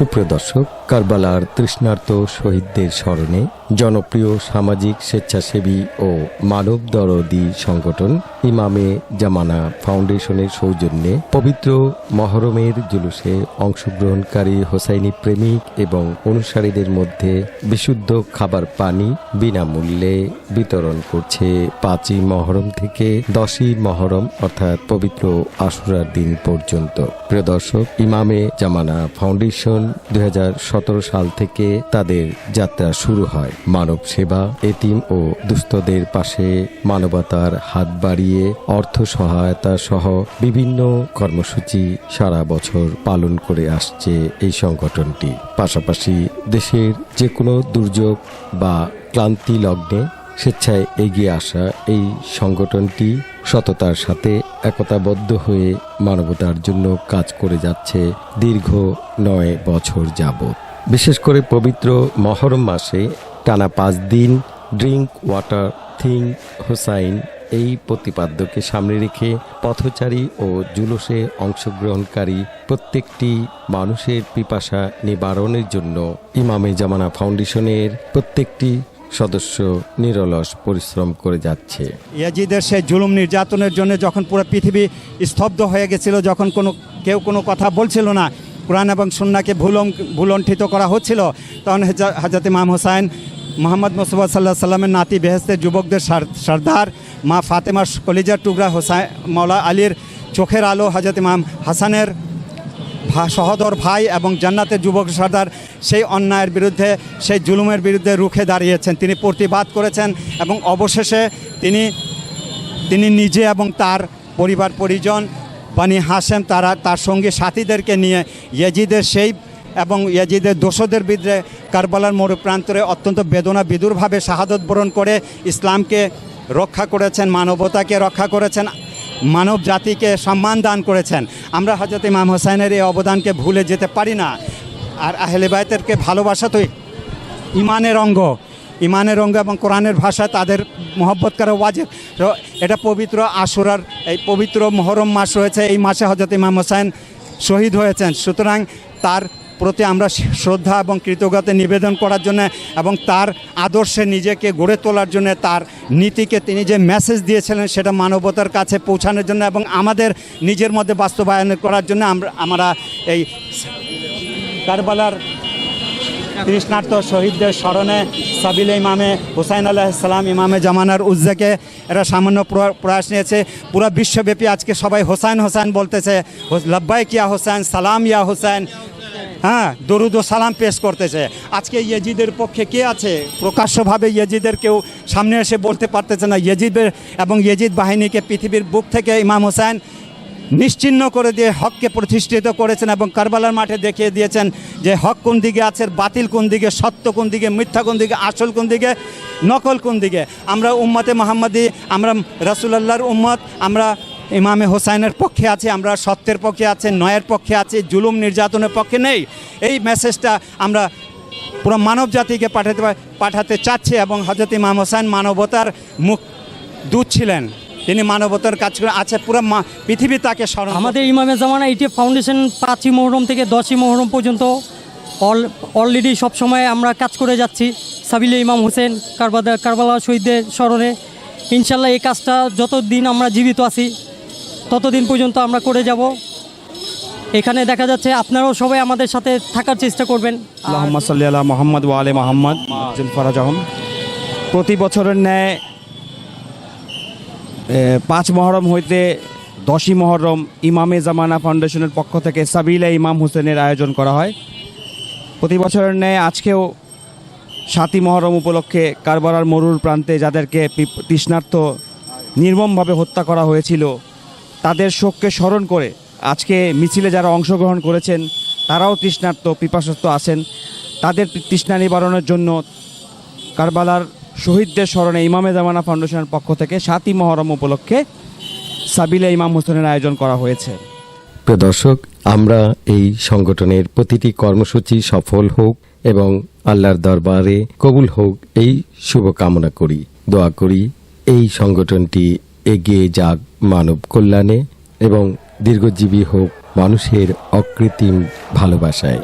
সুপ্রিয় দর্শক, কারবালার তৃষ্ণার্ত শহীদদের স্মরণে জনপ্রিয় সামাজিক স্বেচ্ছাসেবী ও মানব দরদি সংগঠন ইমামে জামানা ফাউন্ডেশনের সৌজন্যে পবিত্র মহরমের জুলুসে অংশগ্রহণকারী হোসাইনি প্রেমিক এবং অনুসারীদের মধ্যে বিশুদ্ধ খাবার পানি বিনামূল্যে বিতরণ করছে পাঁচই মহরম থেকে দশই মহরম, অর্থাৎ পবিত্র আশুরার দিন পর্যন্ত। প্রিয় দর্শক, ইমামে জামানা ফাউন্ডেশন দু হাজার সতেরো সাল থেকে তাদের যাত্রা শুরু হয়। মানব সেবা, এতিম ও দুস্থদের পাশে মানবতার হাত বাড়িয়ে অর্থ সহায়তা সহ বিভিন্ন কর্মসূচি সারা বছর পালন করে আসছে এই সংগঠনটি। পাশাপাশি দেশের যে কোনো দুর্যোগ বা ক্লান্তি লগ্নে স্বেচ্ছায় এগিয়ে আসা এই সংগঠনটি সততার সাথে একতাবদ্ধ হয়ে মানবতার জন্য কাজ করে যাচ্ছে দীর্ঘ নয় বছর যাবৎ। বিশেষ করে পবিত্র মহরম মাসে টানা পাঁচ দিন ড্রিঙ্ক ওয়াটার থিং হোসাইন এই প্রতিপাদ্যকে সামনে রেখে পথচারী ও জুলুসে অংশগ্রহণকারী প্রত্যেকটি মানুষের পিপাসা নিবারণের জন্য ইমামে জামানা ফাউন্ডেশনের প্রত্যেকটি সদস্য নিরলস পরিশ্রম করে যাচ্ছে। ইয়াজিদের সেই জুলুম নির্যাতনের জন্য যখন পুরো পৃথিবী স্তব্ধ হয়ে গেছিল, যখন কোনো কেউ কোনো কথা বলছিল না, কোরআন এবং সুন্নাকে ভুলম ভুলণ্ঠিত করা হচ্ছিল, তখন হেজা- হাজরত ইমাম হোসাইন মোহাম্মদ মুস্তফা সাল্লাহ সাল্লামের নাতি বেহেস্তের যুবকদের সার- সর্দার, মা ফাতেমা কলিজার টুকরা হোসাইন মৌলা আলীর চোখের আলো হাজরত ইমাম হাসানের সহদর ভাই এবং জান্নাতের যুবক সর্দার সেই অন্যায়ের বিরুদ্ধে, সেই জুলুমের বিরুদ্ধে রুখে দাঁড়িয়েছেন। তিনি প্রতিবাদ করেছেন এবং অবশেষে তিনি তিনি নিজে এবং তার পরিবার পরিজন বানি হাসেম, তারা তার সঙ্গী সাথীদেরকে নিয়ে ইয়াজিদের সেই এবং ইয়াজিদের দোষদের বিরুদ্ধে কারবালার মরু প্রান্তরে অত্যন্ত বেদনা বিদুরভাবে শাহাদত বরণ করে ইসলামকে রক্ষা করেছেন, মানবতাকে রক্ষা করেছেন। মানব জাতিকে সম্মান দান করেছেন। আমরা হজরত ইমাম হোসাইনের এই অবদানকে ভুলে যেতে পারি না। আর আহলে বায়তেরকে ভালোবাসা তো ইমানের অঙ্গ। ইমানের অঙ্গ এবং কোরআনের ভাষা তাদের মহব্বত করা ওয়াজিব এটা পবিত্র আশুরার এই পবিত্র মহরম মাস রয়েছে। এই মাসে হজরত ইমাম হোসাইন শহীদ হয়েছেন। সুতরাং তার প্রতি আমরা শ্রদ্ধা এবং কৃতজ্ঞতা নিবেদন করার জন্য এবং তার আদর্শে নিজেকে গড়ে তোলার জন্য, তার নীতিকে তিনি যে মেসেজ দিয়েছিলেন সেটা মানবতার কাছে পৌঁছানোর জন্য এবং আমাদের নিজের মধ্যে বাস্তবায়ন করার জন্য আমরা আমরা এই কারবালার তৃষ্ণার্ত শহীদদের স্মরণে সাবিল ইমামে হুসাইন আলাহিসাল্লাম ইমামে জামানার উজ্জাকে এরা সামান্য প্র- প্রয়াস নিয়েছে। পুরো বিশ্বব্যাপী আজকে সবাই হোসাইন হোসাইন বলতেছে হোস- লব্বাই কিয়া হোসেন সালাম ইয়া হোসেন হ্যাঁ দরুদ ও সালাম পেশ করতেছে। আজকে ইয়েজিদের পক্ষে কে আছে? প্রকাশ্যভাবে ইয়েজিদের কেউ সামনে এসে বলতে পারতেছে না। ইয়েজিদের এবং ইয়েজিদ বাহিনীকে পৃথিবীর বুক থেকে ইমাম হোসেন নিশ্চিহ্ন করে দিয়ে হককে প্রতিষ্ঠিত করেছেন এবং কারবালার মাঠে দেখিয়ে দিয়েছেন যে হক কোন দিকে আছে, বাতিল কোন দিকে, সত্য কোন দিকে, মিথ্যা কোন দিকে, আসল কোন দিকে, নকল কোন দিকে। আমরা উম্মতে মোহাম্মদী, আমরা রাসুলাল্লাহর উম্মত, আমরা ইমামে হোসাইনের পক্ষে আছে, আমরা সত্যের পক্ষে আছে নয়ের পক্ষে আছে, জুলুম নির্যাতনের পক্ষে নেই। এই মেসেজটা আমরা পুরো মানব জাতিকে পাঠাতে পাঠাতে চাচ্ছি এবং হজরত ইমাম হোসেন মানবতার মুখ দূত ছিলেন। তিনি মানবতার কাজ করে আছে, পুরো পৃথিবী তাকে স্মরণ আমাদের ইমামে জামানা ইটি ফাউন্ডেশন পাঁচই মহরম থেকে দশই মহরম পর্যন্ত অল অলরেডি সবসময় আমরা কাজ করে যাচ্ছি, সাবিলে ইমাম হোসেন, কারবাদা কারবালা শহীদদের স্মরণে। ইনশাল্লাহ এই কাজটা যতদিন আমরা জীবিত আছি ততদিন পর্যন্ত আমরা করে যাব। এখানে দেখা যাচ্ছে আপনারাও সবাই আমাদের সাথে থাকার চেষ্টা করবেন। আর আল্লাহম্মা সাল্লি আলা মোহাম্মদ ওয়া আলে মোহাম্মদ আব্দুল ফরাজ আহম। প্রতি বছরের ন্যায় পাঁচ মহরম হইতে দশই মহরম ইমামে জামানা ফাউন্ডেশনের পক্ষ থেকে সাবিলা ইমাম হোসেনের আয়োজন করা হয়। প্রতি বছরের ন্যায় আজকেও সাতই মহরম উপলক্ষে কারবারার মরুর প্রান্তে যাদেরকে তৃষ্ণার্থ নির্মমভাবে হত্যা করা হয়েছিল তাদের শোককে স্মরণ করে আজকে মিছিলে যারা অংশগ্রহণ করেছেন, তারাও তৃষ্ণার্ত, পিপাসস্ত আছেন। তাদের তৃষ্ণা নিবারণের জন্য কারবালার শহীদদের স্মরণে ইমামে জামানা ফাউন্ডেশনের পক্ষ থেকে সাতই মহরম উপলক্ষে সাবিলা ইমাম হোসেনের আয়োজন করা হয়েছে। প্রিয় দর্শক, আমরা এই সংগঠনের প্রতিটি কর্মসূচি সফল হোক এবং আল্লাহর দরবারে কবুল হোক, এই শুভকামনা করি। দোয়া করি এই সংগঠনটি এগিয়ে যাক মানব কল্যাণে এবং দীর্ঘজীবী হোক মানুষের অকৃত্রিম ভালোবাসায়।